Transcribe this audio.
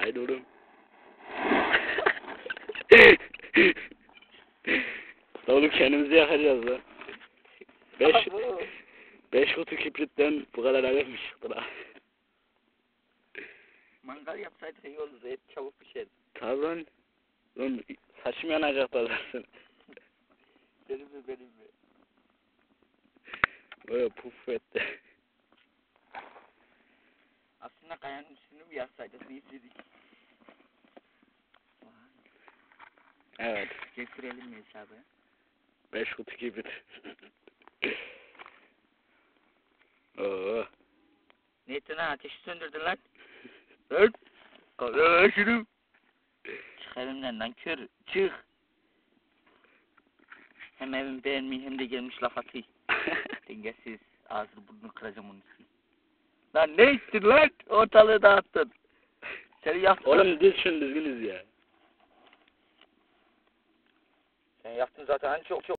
Haydi oğlum. La oğlum kendimizi yakacağız la. Beş, beş kutu kibritten bu kadar alev mi çıktı la? Mangal yapsaydık iyi olurdu. Et çabuk pişer. Tabi lan. Lan saçım yanacak da zaten. Benim mi benim mi? Böyle puf etti. Aslında kayanın üstünü mü yazsaydık iyisiydik. Evet. Getirelim mi hesabı? Beş kutu kibrit. Oo. Ne ettin ha? Ateşi söndürdün lan. Öl. Kaldır şunu. Çık evimden lan kör. Çık. Hem evimi beğenmiyor hem de gelmiş laf atıyor. Dengesiz. Ağzını burnunu kıracağım onun için. Lan ne ettin lan? Ortalığı dağıttın. Seni yaptın. Oğlum diz şunu düzgünüz ya. Sen yaptın zaten. Hani çok çok